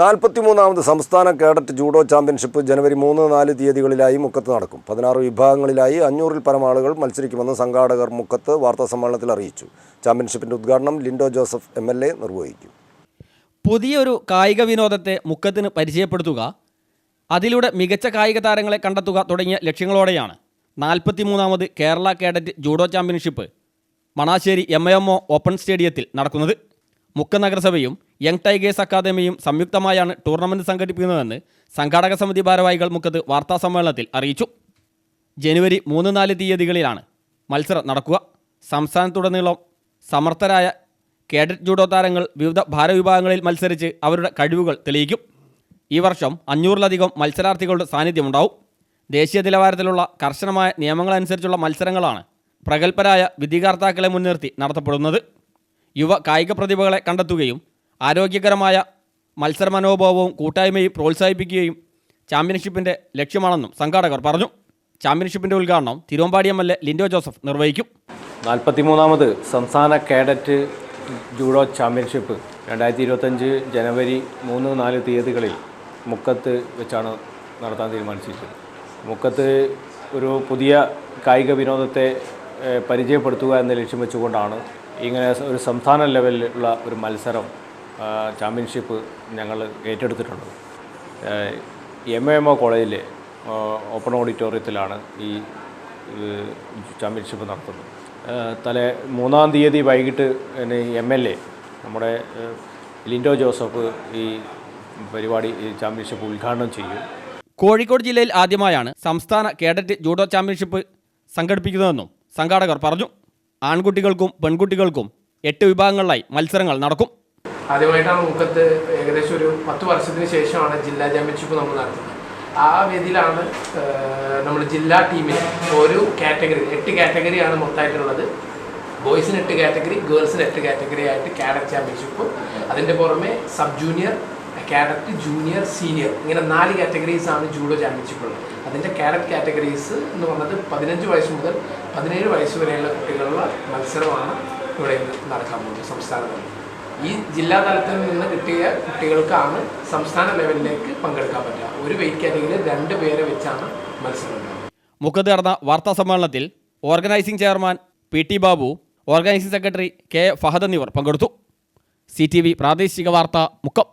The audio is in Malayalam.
നാൽപ്പത്തിമൂന്നാമത് സംസ്ഥാന കേഡറ്റ് ജൂഡോ ചാമ്പ്യൻഷിപ്പ് ജനുവരി മൂന്ന് നാല് തീയതികളിലായി മുക്കത്ത് നടക്കും. പതിനാറ് വിഭാഗങ്ങളിലായി അഞ്ഞൂറിൽ പരം ആളുകൾ മത്സരിക്കുമെന്ന് സംഘാടകർ മുക്കത്ത് വാർത്താസമ്മേളനത്തിൽ അറിയിച്ചു. ചാമ്പ്യൻഷിപ്പിന്റെ ഉദ്ഘാടനം Lindo Joseph M L A നിർവഹിക്കും. പുതിയൊരു കായിക വിനോദത്തെ മുക്കത്തിന് പരിചയപ്പെടുത്തുക അതിലൂടെ മികച്ച കായിക താരങ്ങളെ കണ്ടെത്തുക തുടങ്ങിയ ലക്ഷ്യങ്ങളോടെയാണ് നാൽപ്പത്തിമൂന്നാമത് Kerala cadet judo championship Manassery M M O open സ്റ്റേഡിയത്തിൽ നടക്കുന്നത്. മുക്ക നഗരസഭയും യങ് ടൈഗേഴ്സ് അക്കാദമിയും സംയുക്തമായാണ് ടൂർണമെന്റ് സംഘടിപ്പിക്കുന്നതെന്ന് സംഘാടക സമിതി ഭാരവാഹികൾ മുക്കത്ത് വാർത്താസമ്മേളനത്തിൽ അറിയിച്ചു. ജനുവരി മൂന്ന് നാല് തീയതികളിലാണ് മത്സരം നടക്കുക. സംസ്ഥാനത്തുടനീളം സമർത്ഥരായ കേഡറ്റ് ജൂഡോ താരങ്ങൾ വിവിധ ഭാരവിഭാഗങ്ങളിൽ മത്സരിച്ച് അവരുടെ കഴിവുകൾ തെളിയിക്കും. ഈ വർഷം അഞ്ഞൂറിലധികം മത്സരാർത്ഥികളുടെ സാന്നിധ്യമുണ്ടാവും. ദേശീയ നിലവാരത്തിലുള്ള കർശനമായ നിയമങ്ങളനുസരിച്ചുള്ള മത്സരങ്ങളാണ് പ്രഗത്ഭരായ വിധികർത്താക്കളെ മുൻനിർത്തി നടത്തപ്പെടുന്നത്. യുവ കായിക പ്രതിഭകളെ കണ്ടെത്തുകയും ആരോഗ്യകരമായ മത്സര മനോഭാവവും കൂട്ടായ്മയും പ്രോത്സാഹിപ്പിക്കുകയും ചാമ്പ്യൻഷിപ്പിന്റെ ലക്ഷ്യമാണെന്നും സംഘാടകർ പറഞ്ഞു. ചാമ്പ്യൻഷിപ്പിന്റെ ഉദ്ഘാടനം Thiruvambady M L A Lindo Joseph നിർവഹിക്കും. നാൽപ്പത്തിമൂന്നാമത് സംസ്ഥാന കേഡറ്റ് ജൂഡോ ചാമ്പ്യൻഷിപ്പ് രണ്ടായിരത്തി ഇരുപത്തഞ്ച് ജനുവരി മൂന്ന് നാല് തീയതികളിൽ മുക്കത്ത് വെച്ചാണ് നടത്താൻ തീരുമാനിച്ചിരിക്കുന്നത്. മുക്കത്ത് ഒരു പുതിയ കായിക വിനോദത്തെ പരിചയപ്പെടുത്തുക എന്ന ലക്ഷ്യം വെച്ചുകൊണ്ടാണ് ഇങ്ങനെ ഒരു സംസ്ഥാന ലെവലിലുള്ള ഒരു മത്സരം ചാമ്പ്യൻഷിപ്പ് ഞങ്ങൾ ഏറ്റെടുത്തിട്ടുണ്ട്. എം എം ഒ കോളേജിലെ ഓപ്പൺ ഓഡിറ്റോറിയത്തിലാണ് ഈ ചാമ്പ്യൻഷിപ്പ് നടത്തുന്നത്. തലേ മൂന്നാം തീയതി വൈകിട്ട് എം എൽ എ നമ്മുടെ ലിൻഡോ ജോസഫ് ഈ പരിപാടി ചാമ്പ്യൻഷിപ്പ് ഉദ്ഘാടനം ചെയ്യും. കോഴിക്കോട് ജില്ലയിൽ ആദ്യമായാണ് സംസ്ഥാന കേഡറ്റ് ജൂഡോ ചാമ്പ്യൻഷിപ്പ് സംഘടിപ്പിക്കുന്നതെന്നും സംഘാടകർ പറഞ്ഞു. ആൺകുട്ടികൾക്കും പെൺകുട്ടികൾക്കും എട്ട് വിഭാഗങ്ങളിലായി മത്സരങ്ങൾ നടക്കും. ആദ്യമായിട്ടാണ് മുക്കത്ത് ഏകദേശം ഒരു പത്ത് വർഷത്തിന് ശേഷമാണ് ജില്ലാ ചാമ്പ്യൻഷിപ്പ് നമ്മൾ നടത്തുന്നത്. ആ വേദിയിലാണ് നമ്മൾ ജില്ലാ ടീമിന് ഒരു കാറ്റഗറി എട്ട് കാറ്റഗറിയാണ് മൊത്തമായിട്ടുള്ളത്. ബോയ്സിന് എട്ട് കാറ്റഗറി ഗേൾസിന് എട്ട് കാറ്റഗറി ആയിട്ട് കാഡറ്റ് ചാമ്പ്യൻഷിപ്പ് അതിന്റെ പുറമെ sub junior cadet junior senior ഇങ്ങനെ നാല് കാറ്റഗറീസ് ആണ് ജൂഡോ ചാമ്പ്യൻഷിപ്പ് ഉള്ളത് അതിന്റെ കാഡറ്റ് കാറ്റഗറീസ് എന്ന് പറഞ്ഞത് പതിനഞ്ച് വയസ്സ് മുതൽ പതിനേഴ് വയസ്സ് വരെയുള്ള കുട്ടികളുള്ള മത്സരമാണ് ഇവിടെ നടക്കാൻ പോകുന്നത് സംസ്ഥാനത്ത് ഈ ജില്ലാ തലത്തിൽ നിന്ന് കിട്ടിയ കുട്ടികൾക്കാണ് സംസ്ഥാന ലെവലിലേക്ക് പങ്കെടുക്കാൻ പറ്റുക. ഒരു വെയിറ്റ് കാറ്റഗറിയിൽ രണ്ട് പേരെ വെച്ചാണ് മത്സരം ഉണ്ടാവുക. മുഖത്ത് നടന്ന വാർത്താ സമ്മേളനത്തിൽ organising chairman P T Babu organising secretary K Fahad എന്നിവർ പങ്കെടുത്തു. സി ടി വി പ്രാദേശിക വാർത്ത മുക്കം.